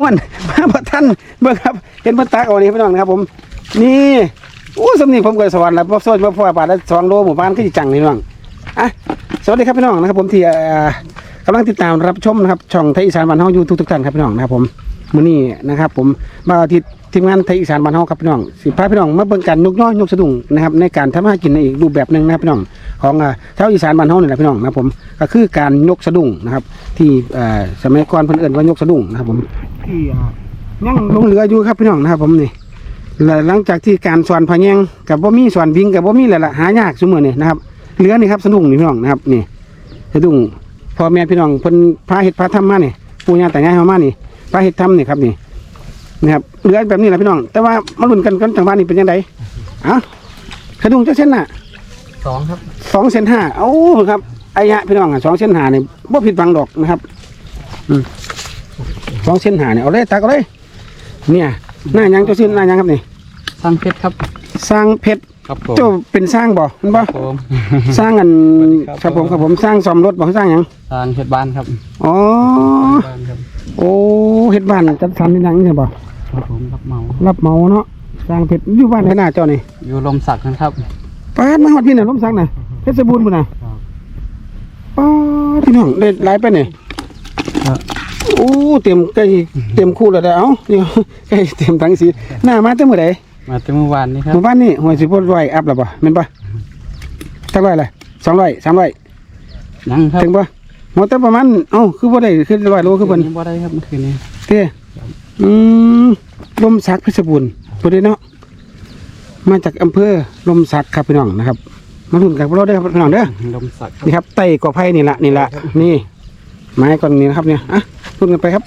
ม่วนมาบ่ท่านเบิ่งครับ เห็นเพิ่นตักเอานี่พี่น้องนะครับผม นี่อู้สำนีผมก็สวรรค์แล้วบ่โซนบ่พอบาทละ2โลหมู่บ้านคือสิจังนี่น้องอะสวัสดีครับพี่น้องนะครับผมที่เอ่อกำลังติดตามรับชมนะครับช่องไทยอีสานบ้านเฮาอยู่ทุกๆท่านครับพี่น้องนะครับผม มื้อนี้นะครับผมมาอาทิตย์ทีมงานไทยอีสานบ้านเฮาครับพี่น้องสิพาพี่น้องมาเบิ่งการยกย่อยกสะดุ้งนะครับในการทำมาหากินในอีกรูปแบบหนึงนะครับพี่น้องของอ่าชาวอีสานบ้านเฮานี่แหละพี่น้องนะครับผมก็คือการยกสะดุ้งนะครับ ที่เอ่อสมัยก่อนเพิ่นเอิ้นว่ายกสะดุ้งนะครับผมที่อ่ายังหลงเหลืออยู่ครับพี่น้องนะครับผมนี่และหลังจากที่การสอนพะแยงกับบ่มีสอนวิ่งกับบ่มีแล้วล่ะหายากซุมื้อนี่นะครับเหลือนี่ครับสะดุ้งนี่พี่น้องนะครับนี่สะดุ้งพ่อแม่พี่น้องเพิ่นพาเฮ็ดพาทำมานี่ปู่ย่าตายายเฮามานี่ พาเฮ็ดทำนี่ครับนี่นะครับเหลือแบบนี้แหละพี่น้อง แต่ว่ามาลุ้นกันกันจังหวะนี้เป็นจังไดอะสะดุ้งจักเส้นน่ะสองครับสองเซนห้าเอ้าครับไอ้ยะพี่น้องอะสองเซนห้าเนี่ยบ่ผิดหวังดอกนะครับอืมสองเซนห้าเนี่ยเอาเลยตักเอาเลย เนี่ยหน้ายังเจ้าชื่อหน้ายังครับนี่สร้างเพชรครับ สร้างเพชรครับผมเจ้าเป็นสร้างบ่เห็นบ่ผมสร้างอันสวัสดีครับครับผมครับผมสร้างซ่อมรถบ่สร้างหยังสร้างเพชรบ้านครับอ๋อบ้านครับ โอ้เฮ็ดบ้านจัดสรรเป็นหยังใช่บ่ครับผมรับเหมารับเหมาเนาะสร้างเพชรอยู่บ้านไหนหน้าเจ้านี่อยู่ลมสักนะครับปาดมาฮอดพี่น่ะล้มสักน่ะเพชรบูรณ์พุ่นน่ะครับปาดพี่น้องได้หลายไปนี่ครับโอ้เต็มใกล้เต็มคู่แล้วได้อเอ้าเดี๋ยวใกล้เต็มทั้งสีหน้ามาแต่เมื่อใดมาแต่เมื่อวานนี้ครัหบมู่บ้านนี่หวยสิบร้อยอัพแล้วป่ะแม่นป่ะจักร้อยเลยสองร้อยสามร้อยยังครับถึงป่ะห มดแต่ประมาณเอ้าคือบ่ได้คือร้อยโลคือเพิ่นนี้บ่ได้ครับเมื่อคืนนี้เต้อืมลมสักเพชรบูรณ์พุ่นเด้เนาะมาจากอำเภอลมสักครับพี่น้องนะครับ มาลุ้นกับเราได้อครับพี่น้องเด้อลมสักครับนี่ครับไต่กอไผ่นี่ละนี่ละนี่ ไม้ก่อนนี่นะครับเนี่ยอะลุ้นกันไปครับ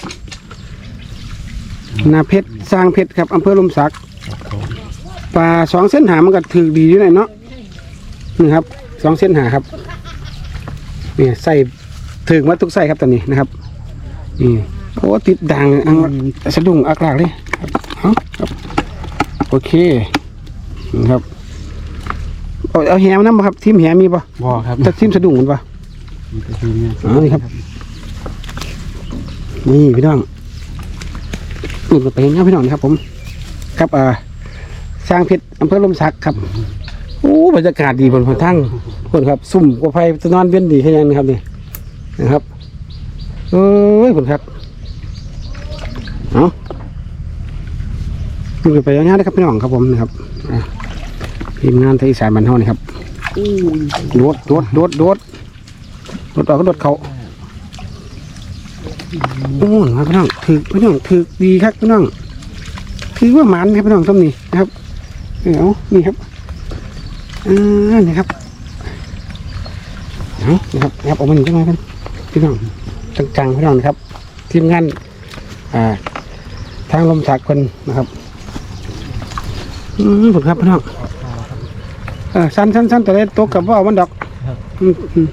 นาเพชรสร้างเพชรครับอำเภอลมสักครับผมปลาสองเส้นหามันก็ถือดีอยู่เลยเนาะนี่ครับสองเส้นหาครับนี่ใส่ ถึงมาทุกใส่ครับตอนนี้นะครับนี่โอ้ติดด่างอังสะดุ้งอักลากเลยครับเอาครับโอเคนี่ครับเอาเอาแหมน้ำบ่ครับทีมแหมีปะบ่ครับแต่ทีมสะดุ้งมันปะมีแต่ทีนี้อ๋อนี่ครับ นี่พี่น้องนี่มาไปเห็นครับพี่น้องนะครับผม ครับอ่าสร้างเพชรอำเภอลมสักครับโอ้บรรยากาศดีบนทางคนครับ ซุ่มกว่าไฟจะนอนเวียนดีแค่ยังนะครับนี่ นะครับเอ้ยคนครับเอาขึ้นไปยาวๆนะครับพี่น้องครับผมนะครับทีมงานไทยอีสานบันเทานี่ครับโดดโดดโดดโดดโดดออก็โดดเขาโอ้ครับพี่น้องถือพี่น้องถือดีครับพี่น้องถือว่าหมันครับพี่น้องต้มนี่นะครับเอานี่ครับอ่านี่ครับเอานี่ครับนะครับออกมาหนึ่งจังเลยกัน พี่น้องจังๆพี่น้องนะครับ ทีมงานอ่า ทางลมสักคนนะครับอืมผลครับพี่น้องเออสั้นสั้นสั้นแต่ได้ตกกับว่ามันดอกอืมอืม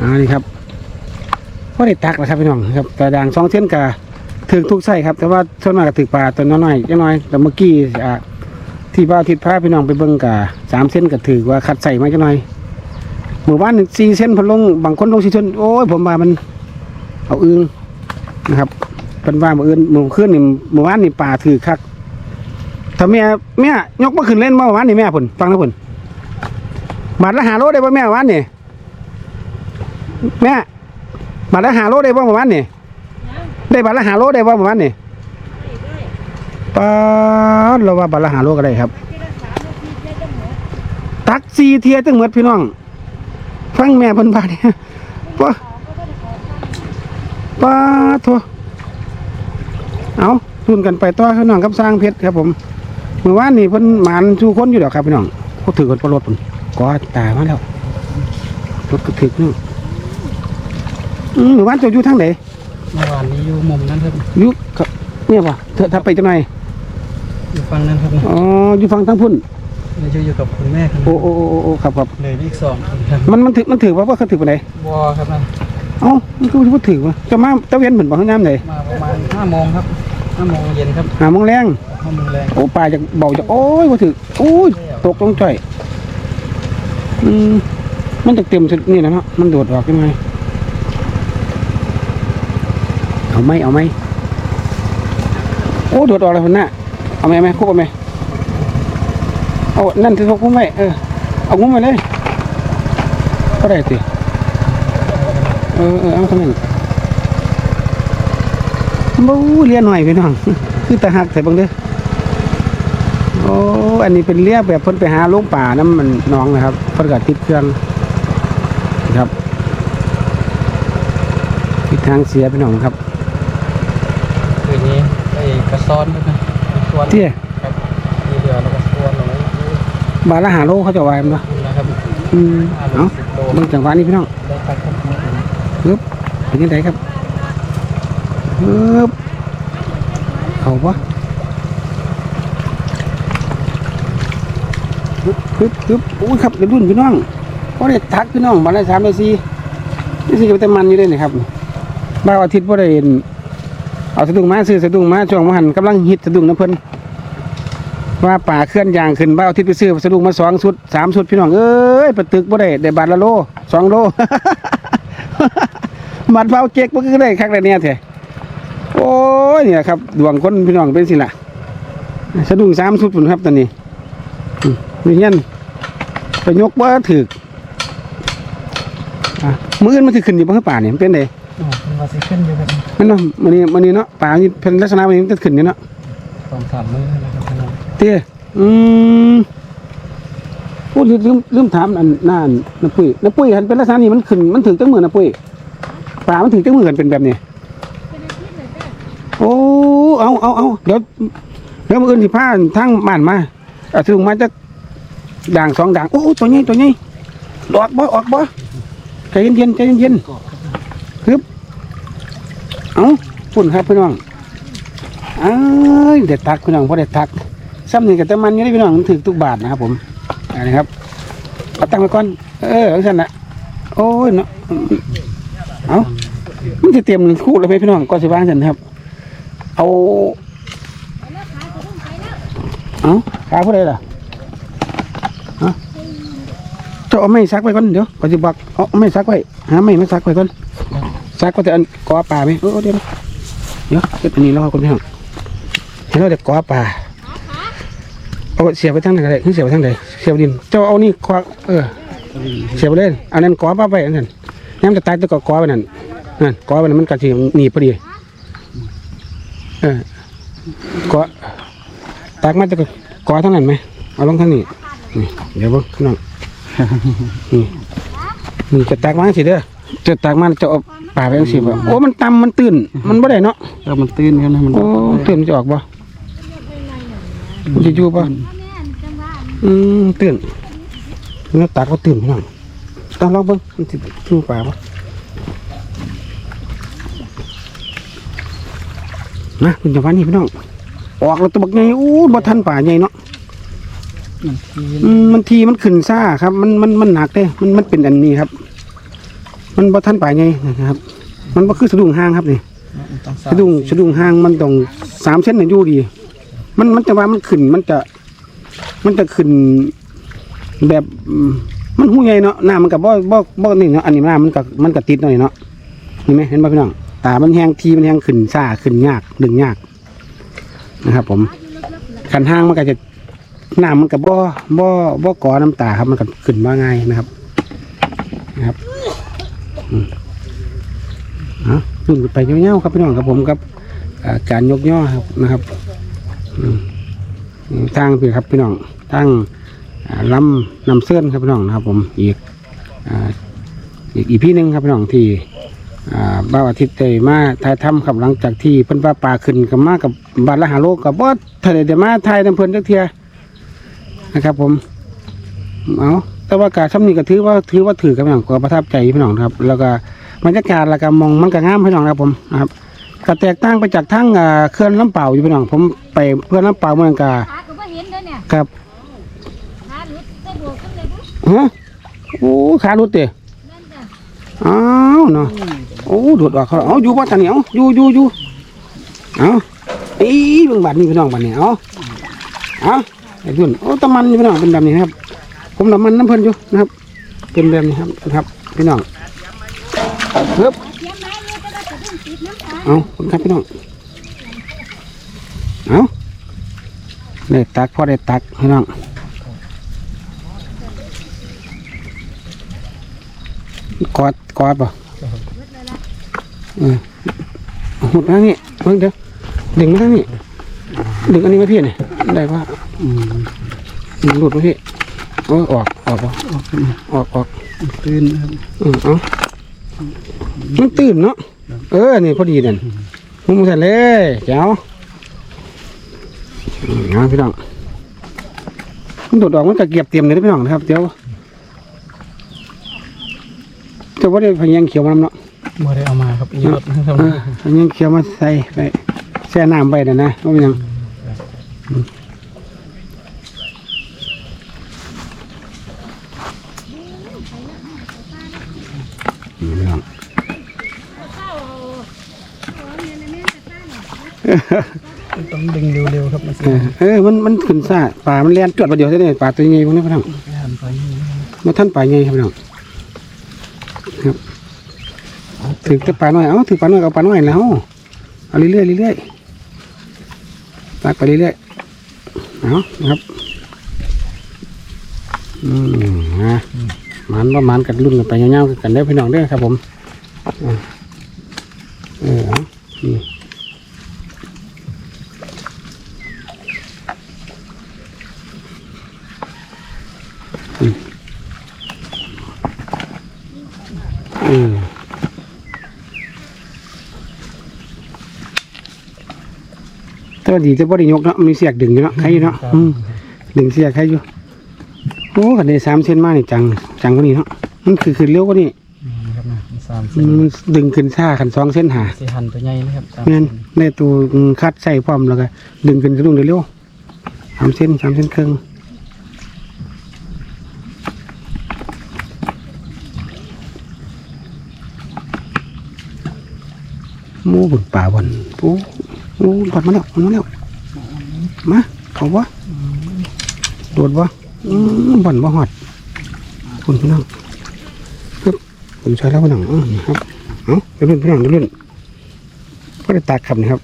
อ่านี่ครับพอได้ตักแล้วครับพี่น้องครับแต่ด่างสองเส้นกะถึงทุกไส้ครับ แต่ว่าส่วนมากก็ถึกปลาตัวน้อยๆจังน้อยแต่เมื่อกี้อ่าที่บ้านทิศพาพี่น้องไปเบิ่งกะสามเส้นก็ถือว่าคัดใส่มาจังน้อย หมู่บ้านนี่สี่เส้นพนลงบางคนลงสี่เส้นโอ้ยผมว่ามัน เอาอึงนะครับเป็นว่าหมู่อื่นหมู่ขึ้นนี่หมู่บ้านนี่ป่าถือคักถ้าแม่แม่ยกมาขึ้นเล่นมาหมู่บ้านนี่แม่ผลฟังนะผลบาทละหาโลได้ป่ะแม่หมู่บ้านนี่แม่บาทละหาโลได้บ่ประมาณนี่ได้บาทละหาโลได้บ่ประมาณนี่ปาเราว่าบาทละหาโลก็ได้ครับ ตักซีเทียตึงหมดพี่น้อง ฟังแม่เพิ่นบาดเนี่ยปะปาดโทเอาทุนกันไปต่อพี่น้องกับสร้างเพชรครับผมเมื่อวานนี่เพิ่นหมานชูคนอยู่ดอกครับพี่น้องเขาถือคนประรถผมก็ตายมาแล้วรถก็ถือเนาะอืมหมู่บ้านเจ้าอยู่ทางไหนเมื่อวานนี้อยู่มุมนั้นครับอยู่กับเนี่ยป่ะเธอถ้าไปจังไหนอยู่ฝั่งนั้นครับอ๋ออยู่ฝั่งทางพุ่น เราจะอยู่กับคุณแม่ครับโอ้โอ้โอ้โอ้โอ้ครับครับเลยอีกสองคนครับมันมันถือมันถือว่าว่าเขาถือไปไหนวอครับนะเอ้ามันคือว่าถือวะจะมาตะเวียนเหมือนบอกข้างน้ำไหนมาประมาณห้าโมงครับห้าโมงเย็นครับหาโมงแรงห้าโมงแรงโอ้ปลาจะเบาจะโอ้ยว่าถือโอ้ยตกลงจ่อยอืมมันจะเต็มสุดนี่แหละเนาะมันโดดออกยังไงไหมเอาไหมโอ้โดดออกเลยคนน่ะเอาไหมเอาไหมคุบเอาไหม เอานั่นที่เขาคุบไหมเออเอางุ้มไปเลยก็ได้สิเออเออเอาเท่านั้นบูเรียนหน่อยพี่น้อง คือตะหักใส่บังเด้อโอ้อันนี้เป็นเรียกแบบเพิ่นไปหาลูกป่าน้ำมันหน้องนะครับเพิ่นก็ติดเครื่องครับทิศทางเสียพี่น้องครับคืนนี้ไอ้กระซ้อนด้วยนะสวนเตี้ย ครับมีเรือแล้วก็สวนเอาไว้ บาทละหาโลเขาจะวายมั้ยนะนะครับอืมเอาสิบโลเบิ่งจังหวะนี้พี่น้องปึ๊บเป็นยังไงครับปึ๊บเขาปะปึ๊บปึ๊บปึ๊บโอ้ยครับเดี๋ยวรุ่นพี่น้องเพราะได้ทักพี่น้องมาได้สามได้สี่นี่สิก็เป็นมันอยู่เลยนี่ครับบ้าวอาทิตย์พอได้เห็นเอาสะดุ้งมาซื้อสะดุ้งมาช่วงมหันกำลังฮิตสะดุ้งนะเพิ่น ว่าป่าเคลื่อนยางขึ้นบ้าวอาทิตย์ไปซื้อสะดุ้งมาสองชุดสามชุดพี่น้องเอ้ยประตึกบ่ได้ได้บาทละโลสองโลมันเฝ้าเจ๊กมันก็ได้คักได้เนี่ยเถอะโอ้ยเนี่ยครับดวงคนพี่น้องเป็นสิล่ะสะดุ้งสามชุดปุ่นครับตอนนี้อืมนี่เงี้ยไปยกว่าถือกอะมืออื่นมันถือขึ้นอยู่บนป่าเนี่ยมันเป็นไงอ๋อมันมาสิขึ้นอยู่ครับมันเนาะมันนี่มันนี่เนาะป่านี่เป็นลักษณะมันนี้มันจะขึ้นอยู่เนาะสองสามมื้อ ตี้ยอืมพูดลืมลืมถามอันนั่นน้ำปุ้ยน้ำปุ้ยหันเป็นลักษณะนี้มันขึ้นมันถึงจังมือน้ำปุ้ยป่ามันถึงจังมือกันเป็นแบบนี้โอ้เอาเอาเอาเดี๋ยวเดี๋ยวมืออื่นสิพาทางบ้านมาเอาถึงมาจะด่างสองด่างโอ้ตัวนี้ตัวนี้ออกบ่ออกบ่ใจเย็นใจเย็นๆฮึบเอาฝุ่นครับพี่น้องเอ้ยเด็ดทักพี่น้องพอเด็ดทัก ซ้ำนี่งกับตะมันอยังได้พี่น้องถึงทุกบาทนะครับผมอันนี้ครับเอาตั้งไว้ก่อน เออเอาสั่นนะโอ้ยเนาะเอามันจะเตรียมคู่แล้วไหมพี่น้องก่อนสิวางสันครับ เอาเอาขาผู้ใดล่ะฮะเจะเอาไม้ซักไว้ก่อนเดี๋ยวก่อนจะบอกเอาไม้ซักไว้หาไม้มาซักไว้ก่อนซักก็จะอันกอป่าไหมเออเดี๋ยวเดี๋ยวเก็บอันนี้รอคนพี่น้องเห็นเราเด็กกอป่า เอาเสียบไปทางไหนก็ได้เสียบไปทางไหนเสียบดิน เจ้าเอานี่ควักเออ เสียบไปเลยเอานั่นกอป้าไปอันนั้นน้ำจะตายตัวก็กอไปนั่นนั่นกอไปนั่นมันกัดสิหนีบพอดีเออก็ตักมาจะกอทั้งนั้นไหมเอาลงทั้งนี้นี่เดี๋ยวเบิ่งข้างนอกนี่นี่จะตักมาสิเด้อจะตักมาจะเอาป่าไปจังสิบ่โอ้มันต่ำมันตื้นมันบ่ได้เนาะเออมันตื้นครับนะมันโอ้ตื้นมันจะออกบ่มัน จะอยู่บ่อืมตื้นเนื้อตักก็ตื้นพี่น้องต้องลองเบิ่งมันสิอยู่ป่าบ่นะคุณจังหวะนี้พี่น้องออกแล้วตัวบักใหญ่อู้บ่ทันป่าใหญ่เนาะมันทีนอืมมันทีมันขึ้นซ่าครับ มันมันมันหนักเด้มันมันเป็นอันนี้ครับ มันบ่ทันป่าไงนะครับ มันบ่คือสะดุ้งห้างครับนี่มันต้องสะดุ้งสะดุ้งห้างมันต้องสามเส้นน่ะอยู่ดี มันมันจะว่ามันขึ้น มันจะ มันจะขึ้นแบบมันหูใหญ่เนาะหน้ามันกับบ่บ่บ่นี่เนาะอันนี้หน้ามันกับมันกับติดหน่อยเนาะนี่ไหมเห็นบ่พี่น้องตามันแห้งทีมันแห้งขึ้นซ่าขึ้นยากดึงยากนะครับ ผมขันห้างมันก็จะหน้ามันกับบ่บ่บ่ก่อน้ำตาครับ มันก็ขึ้นมาง่ายนะครับ นะครับอืมเอาขึ้นไปเงี้ยวๆครับพี่น้องครับผมครับการยกย่อครับนะครับ อืมทางพี่ครับพี่น้องทางลำนำเส้นครับพี่น้องนะครับ ผมอีกอีกอีพี่หนึ่งครับพี่น้องที่อ่าบ้าวอาทิตย์ได้มาถ่ายทำครับหลังจากที่เพิ่นว่าป่าขึ้นกับมากับบาละหาโลกกับบอสทะเลเดมาถ่ายน้ำเพิ่นจักเทียนะครับ ผมเอาแต่ว่าการซ้ำนี้ก็ถือว่าถือว่าถือกับพี่น้องก็ประทับใจพี่น้องครับ แล้วก็บรรยากาศแล้วก็มองมันก็งามพี่น้องครับผมนะครับ ก็แตกต่างไปจากทั้งอ่าเคลื่อนลำเปล่าอยู่พี่น้องผมไปเพื่อนลำเปล่าเมืองกาขาก็บ่เห็นเด้อเนี่ยครับขาหลุดได้บวกขึ้นเลยบุฮะโอ้ขาหลุดเตะนั่นจ้ะอ้าวเนาะโอ้ดูดออกเขาเอาอยู่บ่ทันนี่เอาอยู่อยู่อยู่เอาอีเบิ่งบัดนี้พี่น้องบัดนี้เอาเอาไอ้เพื่อนโอ้ตะมันนี่พี่น้องเป็นแบบนี้ครับ ผมน้ำมันน้ำเพิ่นอยู่นะครับ เป็นแบบนี้ครับนะครับ พี่น้องเฮ้บ เสียไม้เนี่ยจะได้จะต้องติดน้ำตาเอาคุณครับพี่น้อง เอาได้ตักพอได้ตักพี่น้องกอดกอดป่ะเออเอาหุดมาทางนี้เพิ่งเดี๋ยวดึงมาทางนี้ดึงอันนี้มาพี่เนี่ยได้ปะอืมดึงหลุดมาพี่โอ้ยออกออกป่ะออกออกตื่นนะครับเออเอามันตื่นเนาะ เออ นี่พอดีเนี่ยมุมเสร็จเลยเจ้าอืมเอาพี่น้องมันโดดออกมันก็เก็บเตรียมเลยนะพี่น้องนะครับเดี๋ยวเจะว่าได้พะยังเขียวมันำเนาะบ่ได้เอามาครับอยู่รถนะครับเออพะยังเขียวมาใส่ไปแช่น้ำไปนะนะว่าเป็นหยังอืมนี่พี่น้อง ต้องดึงเร็วๆครับมันสิเออเออมันมันขึ้นซ่าป่ามันเลียนจวดประเดี๋ยวได้ป่าตัวใหญ่พวกนี้พี่น้องไปหันไปนี่นะครับมาท่านป่าใหญ่ครับพี่น้องครับถือแต่ป่าน้อยเอ้าถือป่าน้อยเอาป่าน้อยแล้วเอาเรื่อยๆเรื่อยๆตักไปเรื่อยๆเอานะครับอืมนะมันประมาณกันรุ่นกันไปยาวๆกันได้อพี่น้องเด้อครับ ผมอ่าเออเอานี่ ออแต่ว่าดีแต่บ่ได้ยกเนาะมีเสียกดึงอยู่เนาะใครอยู่เนาะอืมดึงเสียกใครอยู่โอ้กันได้สามเส้นมานี่จังจังกว่านี้เนาะมันคือคือเร็วกว่านี้อืมครับนะสามมัเส้นนมันดึงขึ้นซ่าขันสองเส้นหาสิหันตัวใหญ่นะครับสามแม่นเส้นในตัวคัดใส่พร้อมแล้วก็ดึงขึ้นกระดุมเร็วๆสามเส้นสามเส้นครึ่ง มูบุญป่าบนปูมูบอดมาแล้วมาแล้วมาเขาวะโดดวะบ่อนบ่หอดคุณพี่น้องครับผมใช้แล้วพี่น้องนี่ครับเอาเรุ่อนพี่น้องเรุ่อนก็ได้ตากขับนะครับ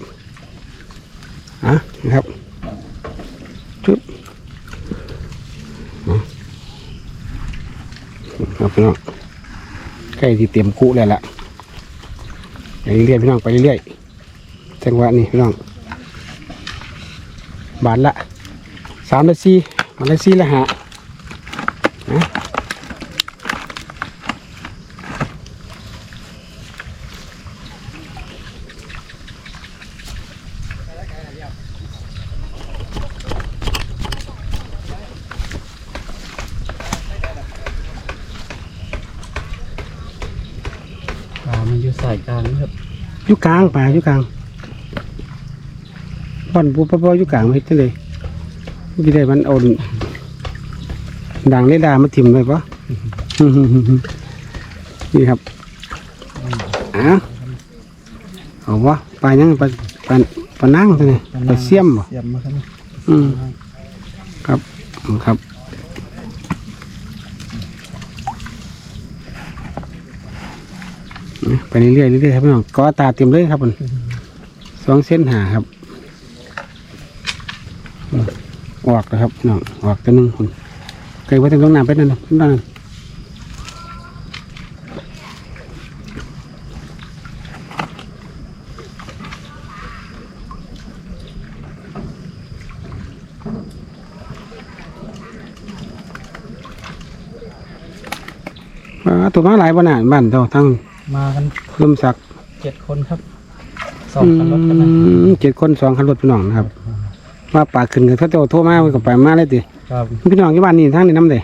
อะนะครับจุ๊บครับพี่น้องใกล้ที่เตรียมกุแล้วล่ะ ไปเรื่อยๆพี่น้องไปเรื่อยๆจังหวะนี้พี่น้องบาทละสามละสี่บาทละสี่ละหานะ ปลามันอยู่สายกลางนะครับ อยู่กลางป่าอยู่กลางบ่อนปูปะปออยู่กลางไม่ใช่เลยไม่ได้มันเอาดังเลดามาถิ่มเลยปะนี่ครับอะเอาวะปลายังปลาปลาปลานั่งตัวนี้ปลาเสียมบ่เสียมมาครับอืมครับครับ ไปเรื่อยๆเรื่อยๆครับพี่น้องก็ตาเต็มเลยครับผมสองเส้นหาครับออกนะครับน้องออกตัวหนึ่งคนเคยไว้ถึงตรงน้ำไปนั่นนะนั่นตัวมาหลายบ้านบ้านเจ้าทั้ง มากันลมสักเจ็ดคนครับสองคันรถกันนะอืมเจ็ดคนสองคันรถพี่น้องนะครับว่าป่าขึ้นกับเขาเจ้าโทรมาไว้กับไปมาเลยติครับพี่น้องที่บ้านนี่ทั้งนี้น้ำเด้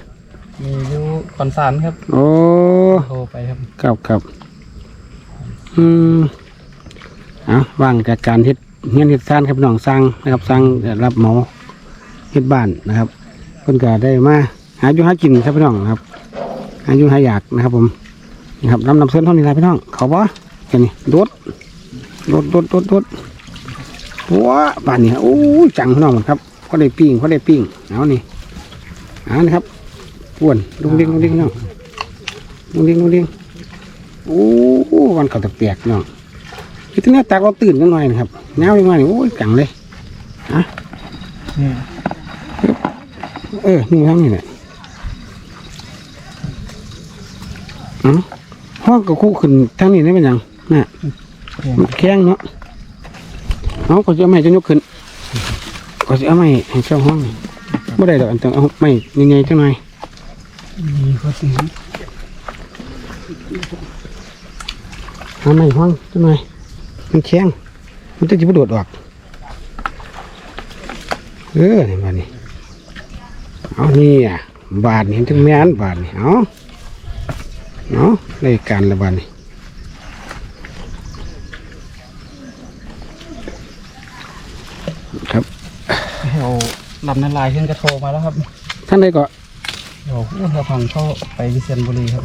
มีอยู่คอนสารครับ โอ้โทรไปครับครับครับอืมเอะว่างจากการเฮ็ดเงี้ยเฮ็ดสร้างครับพี่น้องสร้างนะครับสร้างรับเหมาเฮ็ดบ้านนะครับเพิ่นก็ได้มาหาอยู่หากินครับพี่น้องนะครับหาอยู่หาอยากนะครับผม นะครับน้ำน้ำเส้นเท่านี้นะพี่น้อง เขาบ่แค่นี้โดดดดดดดดดดว้าบ้านนี้โอ้จังพี่น้องมันครับเขาได้ปิ้งเขาได้ปิ้งเอานี่เอานะครับอ้วนลุงเด้ยงลุงเด้ยงพี่น้องลุงเด้ยงลุงเด้ยงโอ้วันเขาตะเปียกน้องคือที่นี่ตากเราตื่นกันหน่อยนะครับเงาอย่างไรโอ้ยกังเลยนี่เออนี่ทั้งนี่แหละอ๋อ ห้องกับคู่ขึ้นทั้งนี้ได้เป็นยังน่ะแข็งมันแข้งเนาะเอาก็จะไม่จะยกขึ้นก็จะเอาไม่ให้เจ้าห้องไม่ได้ดอกอันต้องเอาไม่ยังไงจังหน่อยมีก็สิเอาไม่ห้องจังหน่อยมันแข้งมันจะจะกระโดดออกเออนี่บานี้เอานี่อะบาทนี่เห็นจังแม่นบาทนี่เอา เอาได้การละบาทนี่ครับให้เอาลำนาลายขึ้นกระโทรมาแล้วครับท่านใดก็เดี๋ยวเราพังเข้าไปวิเชียรบุรีครับ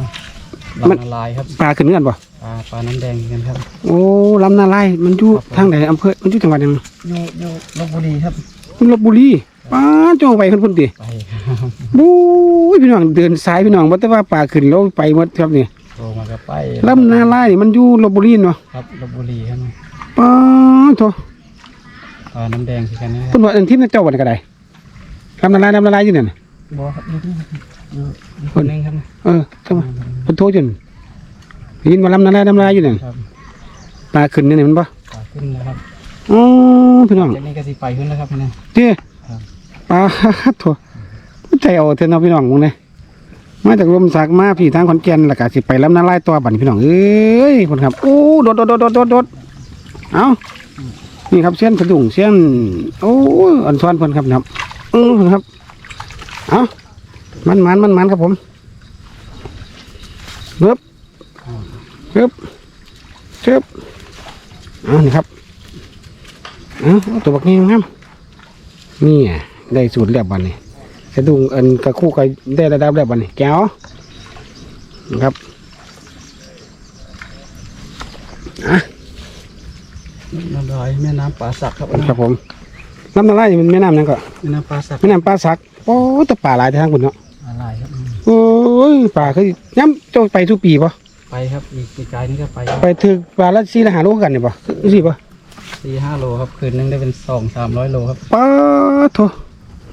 มันลำนาลายครับปลาขึ้นกันบ่ปลาปลาน้ำแดงกันครับ โอ้ลำนาลายมันอยู่ครับผมทางไหนอำเภอมันอยู่จังหวัดหยังอยู่อยู่ลบบุรีครับอยู่ลบบุรีป้าจ้องไปคนพุ่นติไปครับบู้ ยพี่น้องเดินสายพี่น้องบ่แต่ว่าปลาขึ้นแล้วไปหมดครับนี่โทรมาก็ไปลำนาลายนี่มันอยู่ลบบุรีเนาะครับลบบุรีครับป้าโถปลาน้ำแดงคือกันนะครัเพิ่บนว่าอันที่นั่นเจ้าวันก็ได้ลำนาลายลำนาลายอยู่นั่นน่ะบอครับอยู่นี่ครับอยู่อยู่คนหนึงครับเออจังหวะเพิ่นโทรจนได้ยินว่าลำนาลายลำนาลายอยู่นั่นครับปลาขึ้นนี่นี่มันบ่ปลาขึ้นนะครับอ๋อพี่น้องจากนี้ก็สิไปขึ้นแล้วครับเนี่ยเจ้ครับปลาโถ ใจเอาเถอะเนาพี่น้องมึงเนี่ยมาจากลมสักมาพี่ทางขอนแก่นแล้วก็สิไปลำนาลายตัวบันพี่น้องเอ้ยคนครับโอ้โดดโดดโดดโดดโดดเอานี่ครับเส้นสะดุ้งเส้นโอ้อันซ้อนเพิ่นครับนะครับอือเพิ่นครับเอามันมันมันมันครับผมเบิบเบิบเชิบเอานี่ครับเอาเอาตัวบักนี้ครับนี่ได้สูตรเรียบบันนี่ สะดุ้งอันกระคู่ก็ได้ระดับเรียบบันนี่แก้วนะครับน้ำลายแม่น้ำป่าสักครับครับผมน้ำนาลายนี่มันแม่น้ำนั่นก็แม่น้ำป่าสักแม่น้ำปลาสักโอ้ยแต่ปลาหลายทางคุณเนาะอะไรครับอืมโอ้ยปลาคือย้ำเจ้าไปทุกปีปะไปครับอีกอีกไกลนี่ก็ไป ไปถึงปลาละสี่ละหาโลกันเนี่ยปะคือสิปะสี่ห้าโลครับคืนนึงได้เป็นสองสามร้อยโลครับปลาโถ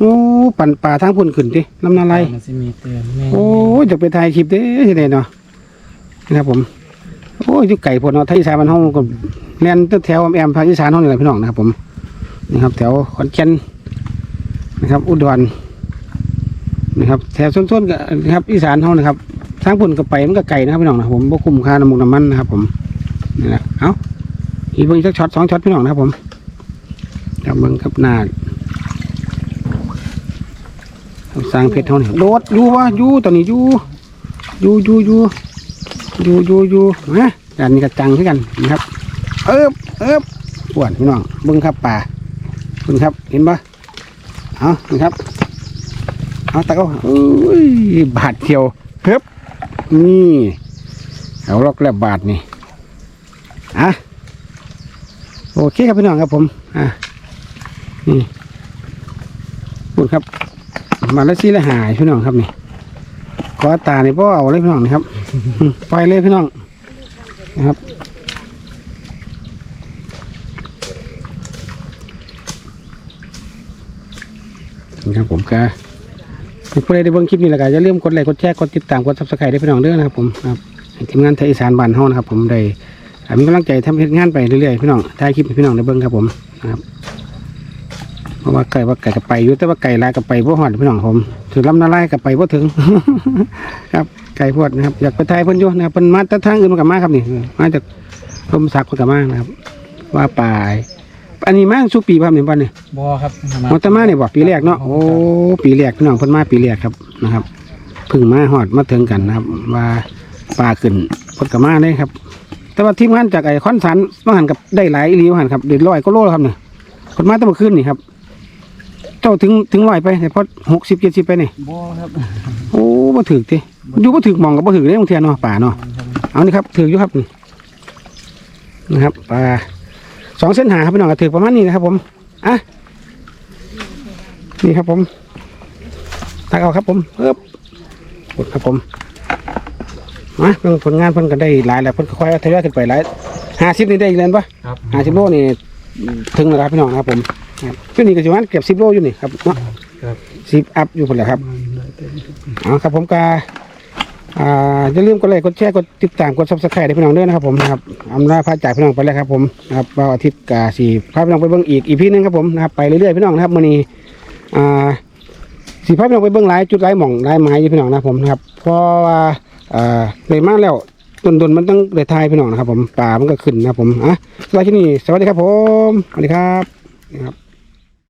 โอ้ปั่นปลาทางพุ่นขึ้นดิลำนาลายมันจะมีเตือนแม่โอ้ยจะไปถ่ายคลิปเด้ทีเดเนาะนะครับผม โอ้ยอยู่ไก่พนเนาะไทยอีสานมันห้องก็แล่นแถวแอมภาคอีสานห้องนี่แหละพี่น้องนะครับผมนี่ครับแถวขอนแก่นนะครับ อุดรนะครับแถวส้นๆกับนะครับอีสานห้องนะครับทางพุ่นก็ไปมันก็ไก่นะครับพี่น้องนะครับผมบ่คุ้มค่าน้ำมันน้ำมันนะครับ ผมนี่แหละเอาอีกเบิ่งอีกสักช็อตสองช็อตพี่น้องนะครับผมครับเบิ่งครับหน้า สร้างเพชรเท่านี้โดดอยู่วะอยู่ตอนนี้อยู่อยู่อยู่อยู่อยู่อยู่อยู่นะด้านนี้ก็จังขึ้นกันนะครับเอิบเอิบปวดพี่น้องเบิ่งครับป่าคุณครับเห็นปะเอานี่ครับเอาตะเขาอุ้ยบาทเดียวเพิบนี่เอาล็อกแล้วบาทนี่อะโอเคครับพี่น้องครับผมอะนี่คุณครับ มาแล้วซีละหายพี่น้องครับนี่ขอตานี่พ่เอาเลยพี่น้องนะครับอืมปล่อยเลยพี่น้องนะครับนะครับผมก็ผู้ใดได้เบิ่งคลิปนี้แล้วก็อย่าลืมกดไลค์กดแชร์กดติดตามกดซับสไครต์ได้พี่น้องเด้อนะครับผมครับทีมงานไทยอีสานบ้านเฮานะครับ ผมได้อ่ามีกำลังใจทำเฮ็ดงานไปเรื่อยๆพี่น้องถ่ายคลิปให้พี่น้องได้เบิ่งครับผมนะครับ เพราะว่าไก่ว่าไก่กับไปอยู่แต่ว่าไก่ลายกับไปบ่ฮอดพี่น้องผมถือลำนาลายกับไปบ่ถึง ครับไก่พวดนะครับอยากไปถ่ายเพิ่นอยู่นะครับเพิ่นมาแต่ทางอื่นมันก็มาครับนี่มาจากลมสักเพิ่นก็มานะครับ ว่าป่าอันนี้มาสุปีบ่ครับนี่บ่เนี่ยบอครับมอตมาเนี่ยบอกปีแรกเนาะโอ้ปีแรกพี่น้องเพิ่นมาปีแรกครับนะครับเพึ่งมาฮอดมาถึงกันนะครับ ว่าปลาขึ้นเพิ่นก็มาได้ครับ แต่ว่าทีมงานจากไอ้คอนสันมาหันกับได้หลายอีหลีมาหันครับเด็ดร้อยก็โลแล้วครับเนี่ยเพิ่นมาตั้งแต่เมื่อคืนนี่ครับ เจ้าถึงถึงร้อยไปแต่พอหกสิบเจ็ดสิบไปนี่บอครับโอ้บ่ถึกติอยู่บ่ถึกหมองก็บ่ถึกเด้บางเทียเนาะป่าเนาะเอานี่ครับถึกอยู่ครับนี่นะครับปลาสองเส้นหาครับพี่น้องก็ถึกประมาณนี้นะครับ ผมอะนี่ครับผมตักเอาครับ ผมเอ๊บกดครับผมมาเพิ่งผลงานเพิ่นก็ได้หลายแล้วเพิ่นก็ค่อยๆทยอยขึ้นไปหลายห้าสิบนี่ได้อีกแล้วปะครับห้าสิบโลนี่ถึงแล้วครับพี่น้องนะครับผม ครับช่วงนี้ก็จะวันเก็บสิบโลอยู่นี่ครับเนาะครับสิบอัพอยู่คนแหละครับเอาครับผมกาอ่าอย่าลืมกดไลค์กดแชร์กดติดตามกดซับสไครต์ให้พี่น้องด้วยนะครับผมนะครับอำลาพาจากพี่น้องไปแล้วครับผมนะครับวันอาทิตย์กาสีพาพี่น้องไปเบิ่งอีกอีพีนึงครับผมนะครับไปเรื่อยๆพี่น้องนะครับมื้อนี้อ่าสีพาพี่น้องไปเบิ่งหลายจุดหลายหม่องหลายไม้อยู่พี่น้องนะครับผมนะครับเพราะว่าอ่าเลยมาแล้วดนดนๆมันต้องเลยทายพี่น้องนะครับผมป่ามันก็ขึ้นนะครับผมอะสำหรับที่นี่สวัสดีครับผมสวัสดีครับนะครับ